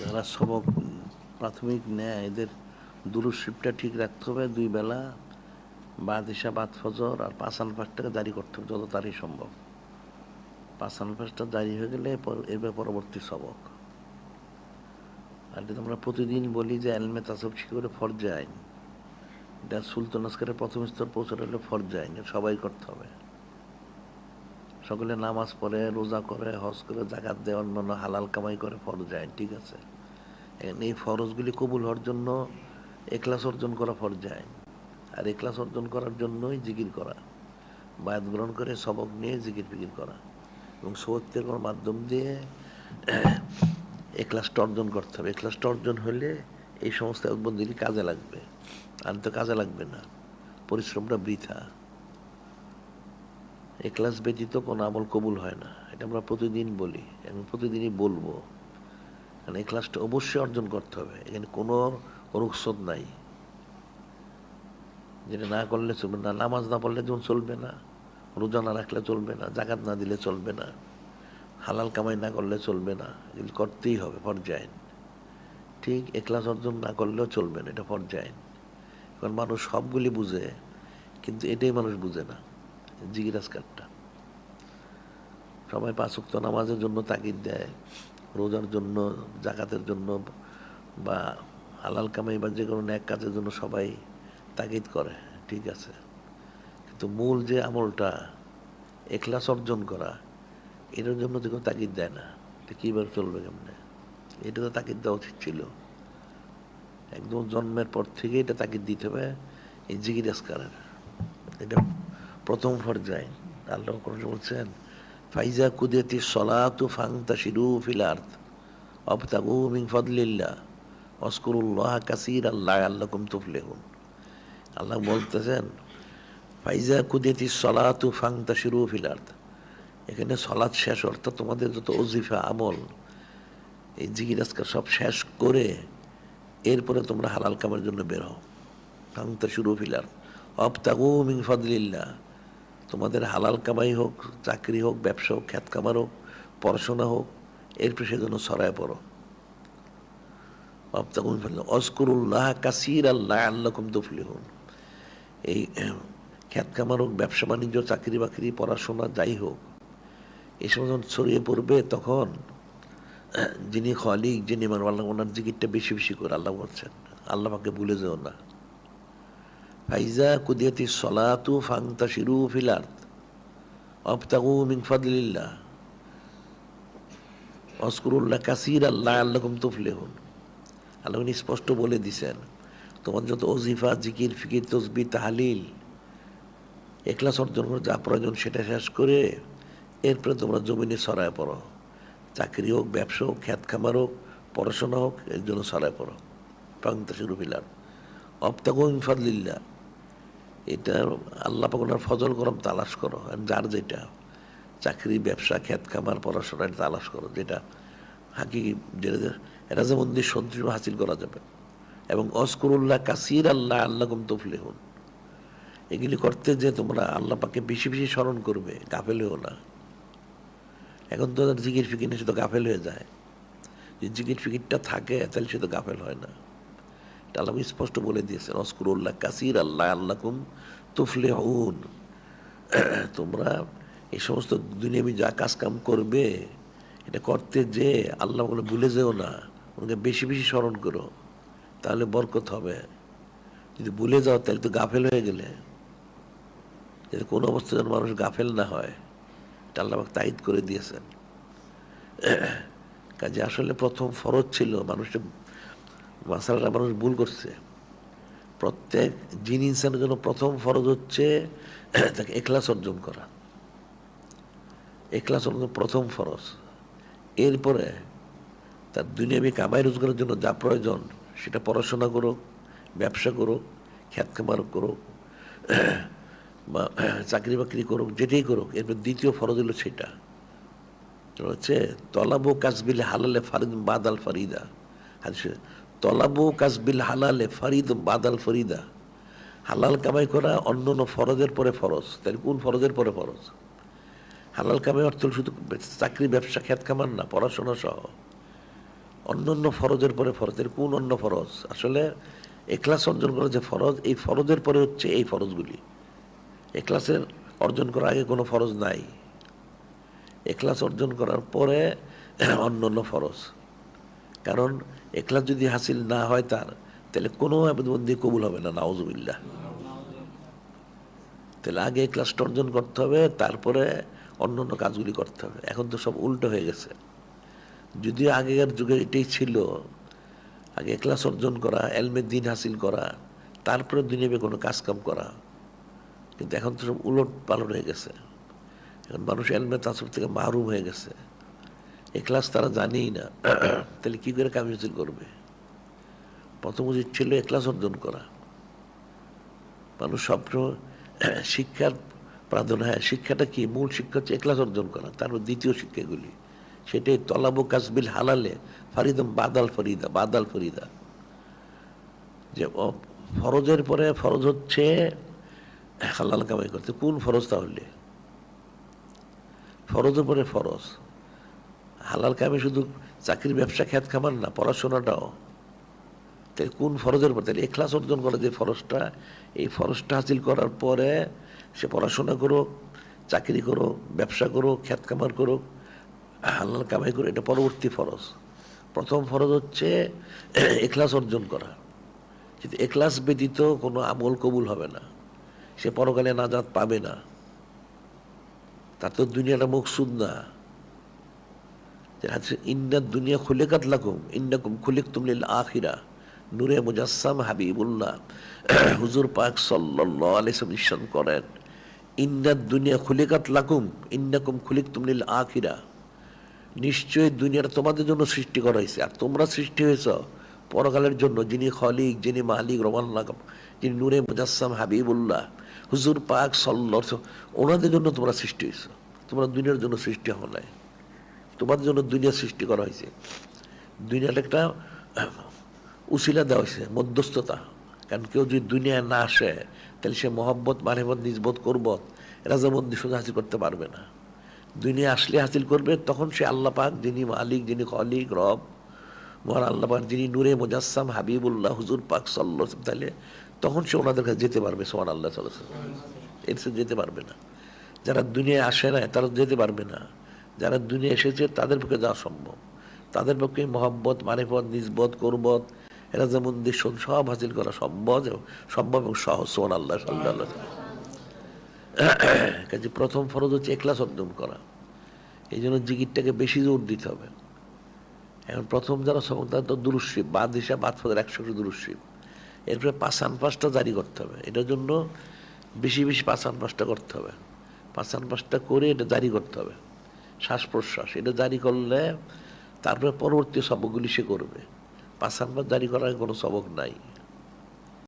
যারা সবক প্রাথমিক নেয় এদের দুরুশিপটা ঠিক রাখতে হবে। দুই বেলা বাদ ইসা বাদ ফজর আর পাঁচান পাঁচটাকে জারি করতে হবে যত তারই সম্ভব। পাঁচান পাঁচটা জারি হয়ে গেলে এরপর পরবর্তী সবক। আর যদি আমরা প্রতিদিন বলি যে এলমে তাসব করে ফরজে আইন। এটা সুলতান আসকারের প্রথম স্তর পৌঁছাতে হলে ফরজে আইন সবাই করতে হবে। সকলে নামাজ পড়ে, রোজা করে, হজ করে, জাকাত দেয় অন্যান্য হালাল কামাই করে, ফরজ আইন ঠিক আছে? এই ফরজগুলি কবুল হওয়ার জন্য এক্লাস অর্জন করা ফরজ আইন আর এক্লাস অর্জন করার জন্যই জিকির করা। বায়াত গ্রহণ করে, সবক নিয়ে জিকির ফিকির করা। এবং সত্যের মাধ্যম দিয়ে এক্লাসটা অর্জন করতে হবে। এক্লাসটা অর্জন হলে এই সমস্ত উদ্বন্ধী কাজে লাগবে। আর তো কাজে লাগবে না। পরিশ্রমটা বৃথা। এক্লাস ব্যতীত কোনো আমল কবুল হয় না। এটা আমরা প্রতিদিন বলি, এবং প্রতিদিনই বলব। কারণ এই ক্লাসটা অবশ্যই অর্জন করতে হবে। এখানে কোনো রুখসত নাই। যেটা না করলে চলবে না, নামাজ না পড়লে যেমন চলবে না, রোজা না রাখলে চলবে না, জাকাত না দিলে চলবে না, হালাল কামাই না করলে চলবে না, এগুলি করতেই হবে পর্যায়ন ঠিক এক্লাস অর্জন না করলেও চলবে না, এটা পর্যায়ন কারণ মানুষ সবগুলি বুঝে, কিন্তু এটাই মানুষ বুঝে না। জিজ্ঞাসকারটা সবাই পাঁচক্ত নামাজের জন্য তাগিদ দেয়, রোজার জন্য জাকাতের জন্য বা হালাল কামাই বা যে কোনো ন্যাক কাজের জন্য সবাই তাগিদ করে, ঠিক আছে। কিন্তু মূল যে আমলটা, এখলাস অর্জন করা, এটার জন্য তো কেউ তাগিদ দেয় না তো কীভাবে চলবে কেমনে? এটা তো তাগিদ দেওয়া উচিত ছিল। একদম জন্মের পর থেকে এটা তাগিদ দিতে হবে, এই জিজ্ঞাসকারের এটা প্রথম পর্যায়ে। আল্লাহ বলছেন, ফাইজা কুদেতি সলাতু ফাংতা শিরু ফিল আর্থ অবতাগু মিন ফদলিল্লাহ অস্করুল্লাহ কাসির আল্লাহ আল্লাকুম তুফলেহুন। আল্লাহ বলতেছেন, ফাইজা কুদেতি সলাতু ফাংতা শিরু ফিল আর্থ এখানে সলাৎ শেষ, অর্থাৎ তোমাদের যত অজিফা আমল, এই জিগিরাজকার সব শেষ করে এরপরে তোমরা হালাল কামের জন্য বের হও। ফাংতা শুরু ফিলার অবতাগু মিন ফদলিল্লাহ তোমাদের হালাল কামাই হোক, চাকরি হোক, ব্যবসা হোক, খ্যাত কামার হোক, পড়াশোনা হোক, এর এরপর সেজন্য সরায় পড়ো। অস্করুল্লাহ কাসির আল্লাহ আল্লাকুম তুফলিহুন। এই খ্যাত কামার হোক, ব্যবসা বাণিজ্য, চাকরি বাকরি, পড়াশোনা যাই হোক সময় যখন ছড়িয়ে পড়বে তখন, যিনি খলিক, যিনি মানে আল্লাহ ওনার জিকিরটা বেশি বেশি করে, আল্লাহ বলছেন, আল্লাহ আমাকে ভুলে যেও না। ফাইজা কুদিয়াতি সলাতু ফাংতা শিরু ফিলার্থ অবতাগু মিন ফাদলিল্লাহ অস্করুল্লাহ কাসির আল্লাহ আল্লাহম তুফলেহুন আল্লাহ উনি স্পষ্ট বলে দিছেন, তোমার যত অজিফা জিকির, ফিকির, তসবি, তাহালিল একলাস অর্জন করে, যা প্রয়োজন সেটা শেষ করে এরপরে তোমরা জমিনে সরায় পড়ো। চাকরি হোক, ব্যবসা হোক খ্যাত খামার হোক, পড়াশোনা হোক, এর জন্য সরায় পড়ো। পাংতা শুরু ফিলার অপ্তাগুন ফদলিল্লা এটা আল্লাহ পাকনার ফজল গরম তালাশ করো যার যেটা চাকরি, ব্যবসা খ্যাত খামার, পড়াশোনা তালাশ করো, যেটা হাকি যেটা রাজামন্দির সদৃশ হাসিল করা যাবে। এবং অস্করুল্লাহ কাসির আল্লাহ আল্লাহ কম তফলেহুন। এগুলি করতে যে তোমরা আল্লাহ পাকে বেশি বেশি স্মরণ করবে, গাফেল হও না। এখন তো জিকির ফিকির সে তো গাফেল হয়ে যায়। যে জিকির ফিকিরটা থাকে, তাহলে সে তো গাফেল হয় না। আল্লাহ স্পষ্ট বলে দিয়েছেন, অস্করুল্লাহ কাসির আল্লাহ আল্লাকুম তুফলে হুন তোমরা এই সমস্ত দুনিয়াবি যা কাজ কাম করবে, এটা করতে যে আল্লাহ বলে ভুলে যেও না, ওনাকে বেশি বেশি স্মরণ করো, তাহলে বরকত হবে। যদি ভুলে যাও, তাহলে তো গাফেল হয়ে গেলে। যাতে কোনো অবস্থা যেন মানুষ গাফেল না হয়, এটা আল্লাহ তাইদ করে দিয়েছেন। কাজে আসলে প্রথম ফরজ ছিল মানুষের মাসালাটা মানুষ ভুল করছে। প্রত্যেক জিন ইনসানের জন্য প্রথম ফরজ হচ্ছে, তাকে এখলাস অর্জন করা। এখলাস অর্জন প্রথম ফরজ। এরপরে তার দুনিয়াবি কামাই রোজগারের জন্য যা প্রয়োজন, সেটা পড়াশোনা করুক, ব্যবসা করুক, খ্যাত খামার করুক, বা চাকরি বাকরি করুক, যেটাই করুক, এরপর দ্বিতীয় ফরজ হলো সেটা। হচ্ছে, তলাবু কাসবিল হালালে ফারিদ বাদাল ফারিদা। হাদিসে তলাবু কাসবিল হালালে ফারিদ বাদাল ফরিদা। হালাল কামাই করা অন্য অন্য ফরজের পরে ফরজ। তাহলে কোন ফরজের পরে ফরজ? হালাল কামাই অর্থ শুধু চাকরি, ব্যবসা খ্যাত কামান না, পড়াশোনা সহ। অন্য অন্য ফরজের পরে ফরজ। এর কোন অন্য ফরজ? আসলে এক্লাস অর্জন করা যে ফরজ, এই ফরজের পরে হচ্ছে এই ফরজগুলি। এক্লাসের অর্জন করার আগে কোনো ফরজ নাই। এক্লাস অর্জন করার পরে অন্য অন্য ফরজ। কারণ এক্লাস যদি হাসিল না হয় তার, তাহলে কোনো আবেদবন্দি কবুল হবে না, নাউজুবিল্লাহ। তাহলে আগে ক্লাসটা অর্জন করতে হবে, তারপরে অন্য অন্য কাজগুলি করতে হবে। এখন তো সব উল্টো হয়ে গেছে। যদিও আগেকার যুগে এটাই ছিল, আগে ক্লাস অর্জন করা এলমের দিন হাসিল করা, তারপরে দুনিয়াবে কোনো কাজকাম করা, কিন্তু এখন তো সব উলট পালন হয়ে গেছে। এখন মানুষ এলমে তাসব থেকে মাহরুম হয়ে গেছে। এ ক্লাস তারা জানেই না। তাহলে কি করে কামি হাসিল করবে? প্রথম উচিত ছিল এ ক্লাস অর্জন করা। মানুষ সবসময় শিক্ষার প্রাধান্য হ্যাঁ শিক্ষাটা কি? মূল শিক্ষা হচ্ছে একলাস অর্জন করা তারপর দ্বিতীয় শিক্ষাগুলি। সেটাই তলাবু কাসবিল হালালে, ফারিদম বাদাল ফরিদা বাদাল ফরিদা। যে ফরজের পরে ফরজ হচ্ছে, হালাল কামাই করতে। কোন ফরজ তাহলে? ফরজের পরে ফরজ। হালাল কামে শুধু চাকরির ব্যবসা খ্যাত খামান না, পড়াশোনাটাও। তাই কোন ফরজের পর তাহলে এখলাস অর্জন করে যে ফরজটা, এই ফরজটা হাসিল করার পরে সে পড়াশোনা করুক, চাকরি করুক, ব্যবসা করুক, খ্যাত কামার করুক, হালাল কামাই করুক, এটা পরবর্তী ফরজ। প্রথম ফরজ হচ্ছে এখলাস অর্জন করা। কিন্তু এখলাস ব্যতীত কোনো আমল কবুল হবে না, সে পরকালে নাজাত পাবে না। তার তো দুনিয়াটা মুখসুদ না। ইন্না দুনিয়া খুলেকাত লাকুম, ইন্নাকুম খুলিক তুমলিল আখিরা। নূরে মুজাসসাম হাবিবুল্লাহ, হুজুর পাক সাল্লাল্লাহু আলাইহি ইরশাদ করেন ইন্না দুনিয়া খুলিকাত লাকুম, ইন্নাকুম খুলিক তুমলিল আখিরা। নিশ্চয়ই দুনিয়াটা তোমাদের জন্য সৃষ্টি করা হয়েছে। আর তোমরা সৃষ্টি হয়েছ পরকালের জন্য, যিনি খলিক, যিনি মালিক, রমান লাগাম যিনি নূরে মুজাসসাম হাবিবুল্লাহ, হুজুর পাক সাল্লাহ ওনাদের জন্য তোমরা সৃষ্টি হয়েছ। তোমরা দুনিয়ার জন্য সৃষ্টি হও নাই। তোমাদের জন্য দুনিয়া সৃষ্টি করা হয়েছে। দুনিয়াটা একটা উশিলা দেওয়া হয়েছে, মধ্যস্থতা। কারণ কেউ যদি দুনিয়ায় না আসে, তাহলে সে মহব্বত মারেবত নিজবত করবত রাজাবন্দি শুধু হাসিল করতে পারবে না। দুনিয়া আসলে হাসিল করবে, তখন সে আল্লাহ পাক, যিনি মালিক, যিনি খলিক, রব, মহান আল্লাহ পাক, যিনি নূরে মুজাসসাম, হাবিবুল্লাহ, হুজুর পাক সাল্লাহ তাহলে তখন সে ওনাদের কাছে যেতে পারবে সোহান আল্লাহ সাল্লাহ এর সে যেতে পারবে না। যারা দুনিয়ায় আসে না তারা যেতে পারবে না। যারা দুনিয়া এসেছে, তাদের পক্ষে যাওয়া সম্ভব। তাদের পক্ষে মহব্বত, মারেফত, নিজবত, করবত, এরা যেমন দেশ সব হাসিল করা সম্ভব সম্ভব এবং সহজ সোহান আল্লাহ সাল্লাহ কাজে প্রথম ফরজ হচ্ছে একলাস অর্জন করা। এই জন্য জিকিরটাকে বেশি জোর দিতে হবে। এখন প্রথম যারা সবক তো দুরুশিব বাদ হিসাব বাদ ফদের একশো দুরুশিব এরপরে পাঁচান পাঁচটা জারি করতে হবে। এটার জন্য বেশি বেশি পাঁচান পাঁচটা করতে হবে। পাঁচান পাঁচটা করে এটা জারি করতে হবে। শ্বাস প্রশ্বাস এটা জারি করলে তারপরে পরবর্তী সবকগুলি সে করবে। পাঁচ পাঁচ জারি করার কোনো সবক নাই।